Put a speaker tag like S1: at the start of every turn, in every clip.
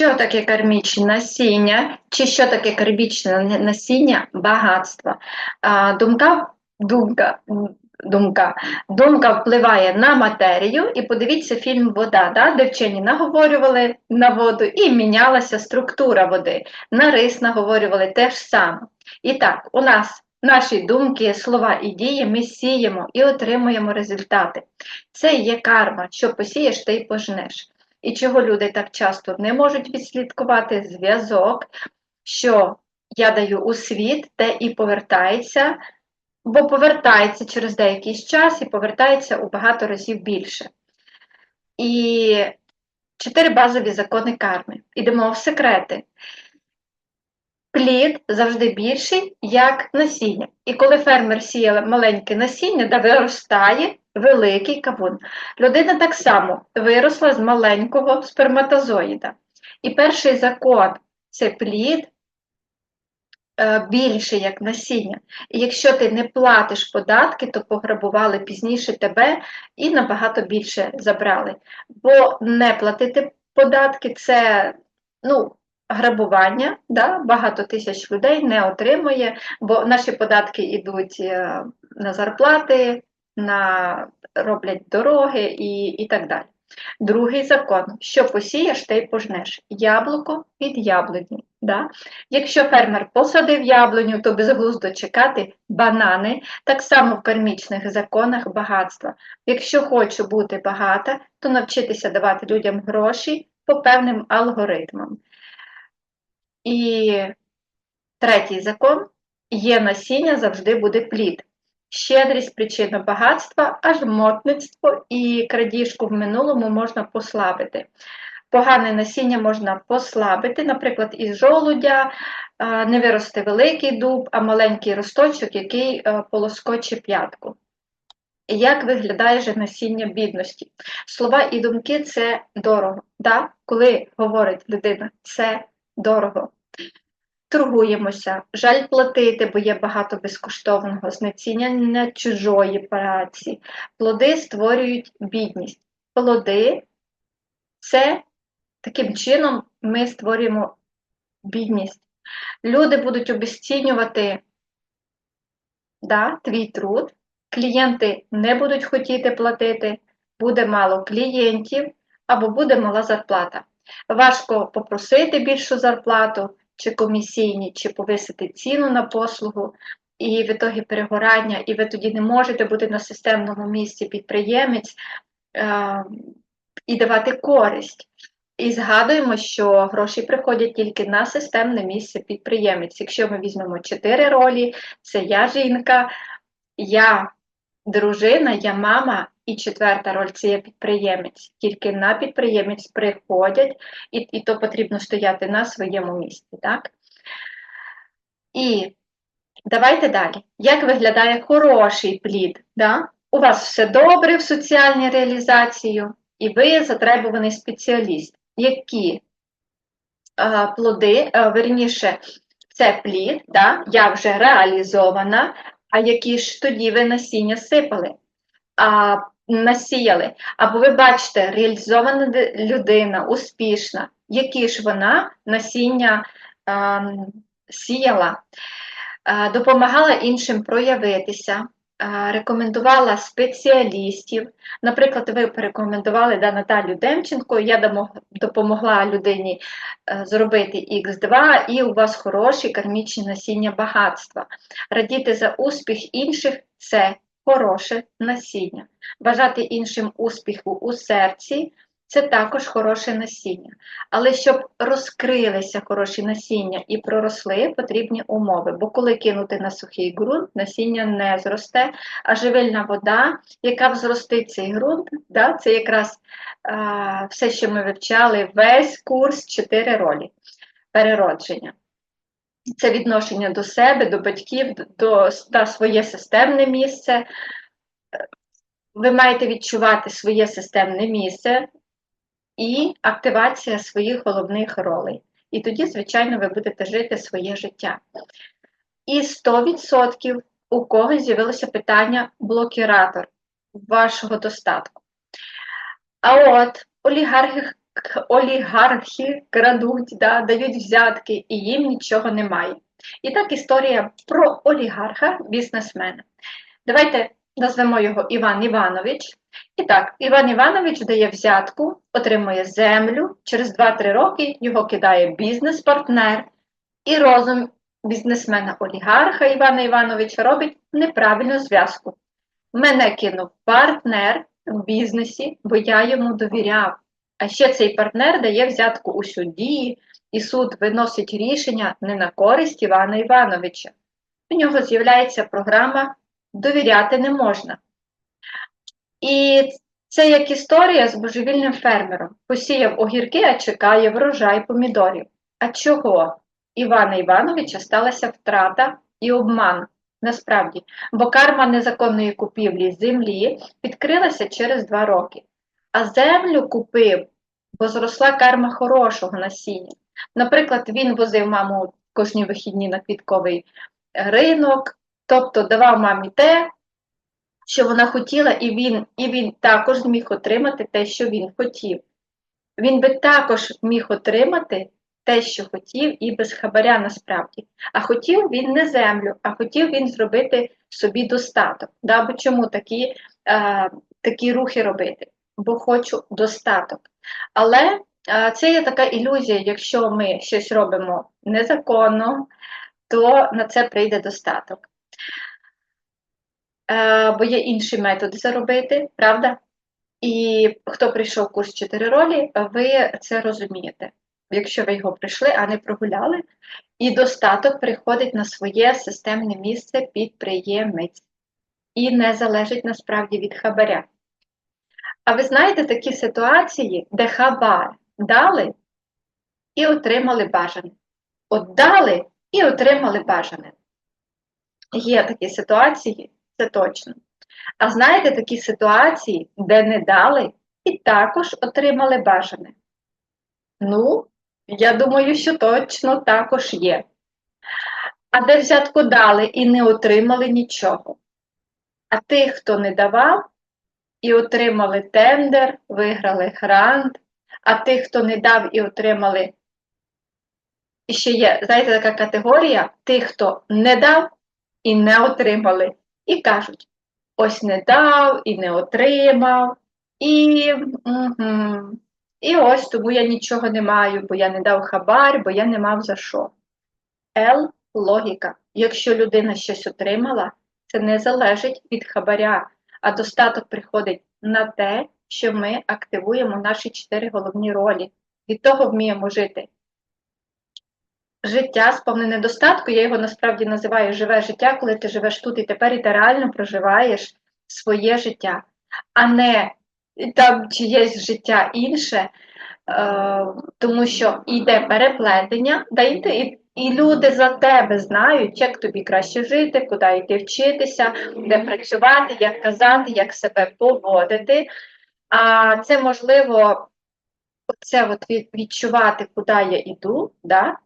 S1: Що таке кармічне насіння, чи що таке кармічне насіння багатство? А, думка, думка, думка, думка впливає на матерію, і подивіться фільм Вода, да, де вчені наговорювали на воду і мінялася структура води. На рис наговорювали те ж саме. І так, у нас наші думки, слова і дії ми сіємо і отримуємо результати. Це є карма, що посієш, ти й пожнеш. І чого люди так часто не можуть відслідкувати зв'язок, що я даю у світ, те і повертається, бо повертається через деякий час і повертається у багато разів більше. І чотири базові закони карми. Ідемо в секрети. Плід завжди більший, як насіння. І коли фермер сіє маленьке насіння, де виростає великий кавун. Людина так само виросла з маленького сперматозоїда. І перший закон це плід е, більший, як насіння. І якщо ти не платиш податки, то пограбували пізніше тебе і набагато більше забрали. Бо не платити податки це, ну, грабування, да? багато тисяч людей не отримує, бо наші податки йдуть е, на зарплати, на роблять дороги і, і так далі. Другий закон, що посієш, те й пожнеш. Яблуко від яблуні. Да? Якщо фермер посадив яблуню, то безглуздо чекати банани, так само в кармічних законах багатства. Якщо хочу бути багата, то навчитися давати людям гроші по певним алгоритмам. І третій закон є насіння, завжди буде плід. Щедрість причина багатства, аж мотництво і крадіжку в минулому можна послабити. Погане насіння можна послабити, наприклад, із жолудя не виросте великий дуб, а маленький росточок, який полоскоче п'ятку. Як виглядає же насіння бідності? Слова і думки це дорого. Да? Коли говорить людина, це дорого торгуємося, жаль платити, бо є багато безкоштовного, знецінення чужої праці. Плоди створюють бідність. Плоди це таким чином ми створюємо бідність. Люди будуть обесцінювати да, твій труд, клієнти не будуть хотіти платити, буде мало клієнтів або буде мала зарплата. Важко попросити більшу зарплату, чи комісійні, чи повисити ціну на послугу, і в ітогі перегорання, і ви тоді не можете бути на системному місці підприємець е, і давати користь. І згадуємо, що гроші приходять тільки на системне місце підприємець. Якщо ми візьмемо чотири ролі, це я жінка, я дружина, я мама і четверта роль це є підприємець. Тільки на підприємець приходять, і і то потрібно стояти на своєму місці. так? І давайте далі. Як виглядає хороший плід? Да? У вас все добре в соціальній реалізації, і ви затребуваний спеціаліст. Які а, плоди, а, верніше, це плід, да? я вже реалізована, а які ж тоді ви насіння сипали? А насіяли. Або ви бачите, реалізована людина, успішна, які ж вона насіння а, сіяла, а, допомагала іншим проявитися. Рекомендувала спеціалістів. Наприклад, ви порекомендували да, Наталю Демченко, я допомогла людині е, зробити Х2, і у вас хороші кармічні насіння багатства. Радіти за успіх інших це хороше насіння. Бажати іншим успіху у серці це також хороше насіння. Але щоб розкрилися хороші насіння і проросли, потрібні умови. Бо коли кинути на сухий ґрунт, насіння не зросте, а живильна вода, яка взростить цей ґрунт, да, це якраз а, все, що ми вивчали, весь курс чотири ролі переродження. Це відношення до себе, до батьків, до та своє системне місце. Ви маєте відчувати своє системне місце і активація своїх головних ролей. І тоді, звичайно, ви будете жити своє життя. І 100% у когось з'явилося питання блокіратор вашого достатку. А от олігархи олігархи крадуть, да, дають взятки, і їм нічого немає. І так історія про олігарха, бізнесмена. Давайте назвемо його Іван Іванович. І так, Іван Іванович дає взятку, отримує землю. Через 2-3 роки його кидає бізнес-партнер, і розум бізнесмена-олігарха Івана Івановича робить неправильну зв'язку. Мене кинув партнер в бізнесі, бо я йому довіряв. А ще цей партнер дає взятку у суді, і суд виносить рішення не на користь Івана Івановича. У нього з'являється програма Довіряти не можна. І це як історія з божевільним фермером. Посіяв огірки, а чекає врожай помідорів. А чого? Івана Івановича сталася втрата і обман. Насправді, бо карма незаконної купівлі землі відкрилася через два роки. А землю купив, бо зросла карма хорошого насіння. Наприклад, він возив маму кожні вихідні на квітковий ринок, тобто давав мамі те, що вона хотіла, і він, і він також зміг отримати те, що він хотів. Він би також міг отримати те, що хотів, і без хабаря насправді. А хотів він не землю, а хотів він зробити собі достаток. Да? Бо чому такі, е, такі рухи робити? Бо хочу достаток. Але е, це є така ілюзія, якщо ми щось робимо незаконно, то на це прийде достаток. Е, бо є інші методи заробити, правда? І хто прийшов курс 4 ролі, ви це розумієте. Якщо ви його прийшли, а не прогуляли, і достаток приходить на своє системне місце підприємець і не залежить насправді від хабаря. А ви знаєте такі ситуації, де хабар дали і отримали бажане. От дали і отримали бажане. Є такі ситуації, це точно. А знаєте такі ситуації, де не дали і також отримали бажане? Ну, я думаю, що точно також є. А де взятку дали і не отримали нічого. А тих, хто не давав і отримали тендер, виграли грант, а тих, хто не дав і отримали. І ще є, знаєте, така категорія тих, хто не дав і не отримали. І кажуть: ось не дав і не отримав, і, угу, і ось тому я нічого не маю, бо я не дав хабар, бо я не мав за що. Л логіка. Якщо людина щось отримала, це не залежить від хабаря, а достаток приходить на те, що ми активуємо наші чотири головні ролі. Від того вміємо жити. Життя сповнене достатку, я його насправді називаю живе життя, коли ти живеш тут і тепер, і ти реально проживаєш своє життя, а не там чиєсь життя інше, е, тому що йде переплетення, да, і, і, люди за тебе знають, як тобі краще жити, куди йти вчитися, де працювати, як казати, як себе поводити. А це можливо це от відчувати, куди я йду, да?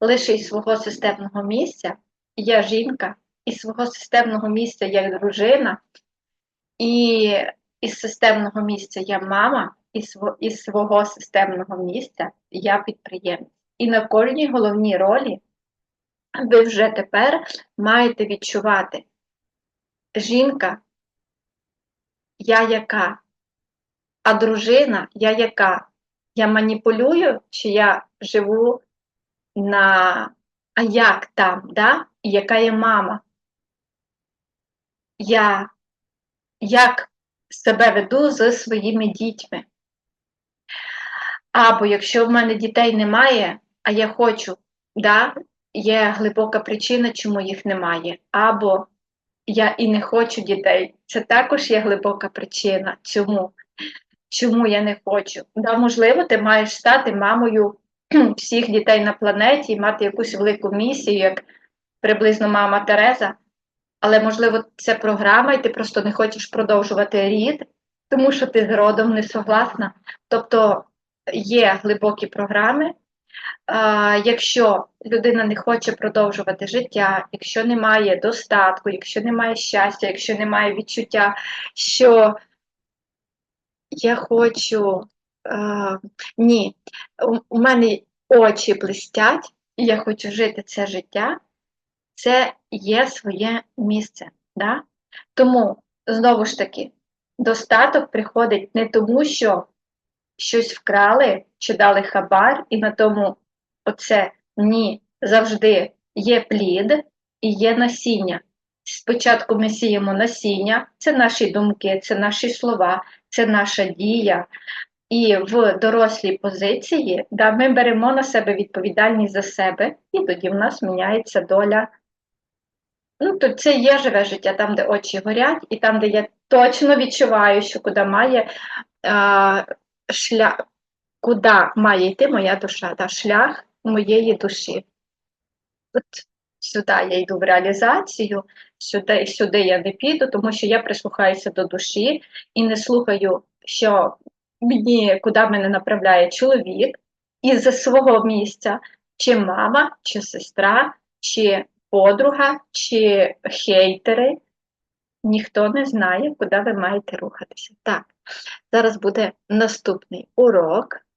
S1: лише із свого системного місця я жінка, із свого системного місця я дружина, і із системного місця я мама, і із свого системного місця я підприємець. І на кожній головній ролі ви вже тепер маєте відчувати жінка, я яка, а дружина я яка. Я маніпулюю, чи я живу на а як там, да? і яка є мама? Я як себе веду з своїми дітьми? Або якщо в мене дітей немає, а я хочу, да? є глибока причина, чому їх немає. Або я і не хочу дітей. Це також є глибока причина. Чому? Чому я не хочу? Да, Можливо, ти маєш стати мамою всіх дітей на планеті і мати якусь велику місію, як приблизно мама Тереза. Але, можливо, це програма, і ти просто не хочеш продовжувати рід, тому що ти з родом не согласна. Тобто є глибокі програми. Якщо людина не хоче продовжувати життя, якщо немає достатку, якщо немає щастя, якщо немає відчуття, що я хочу Е, ні, у, мене очі блистять, і я хочу жити це життя. Це є своє місце. Да? Тому, знову ж таки, достаток приходить не тому, що щось вкрали чи дали хабар, і на тому оце ні, завжди є плід і є насіння. Спочатку ми сіємо насіння, це наші думки, це наші слова, це наша дія. І в дорослій позиції да, ми беремо на себе відповідальність за себе, і тоді в нас міняється доля. Ну, то це є живе життя, там, де очі горять, і там, де я точно відчуваю, що куди має а, шлях, куди має йти моя душа, да, шлях моєї душі. От сюди я йду в реалізацію, сюди, сюди я не піду, тому що я прислухаюся до душі і не слухаю, що мені куди мене направляє чоловік із свого місця, чи мама, чи сестра, чи подруга, чи хейтери. Ніхто не знає, куди ви маєте рухатися. Так, зараз буде наступний урок.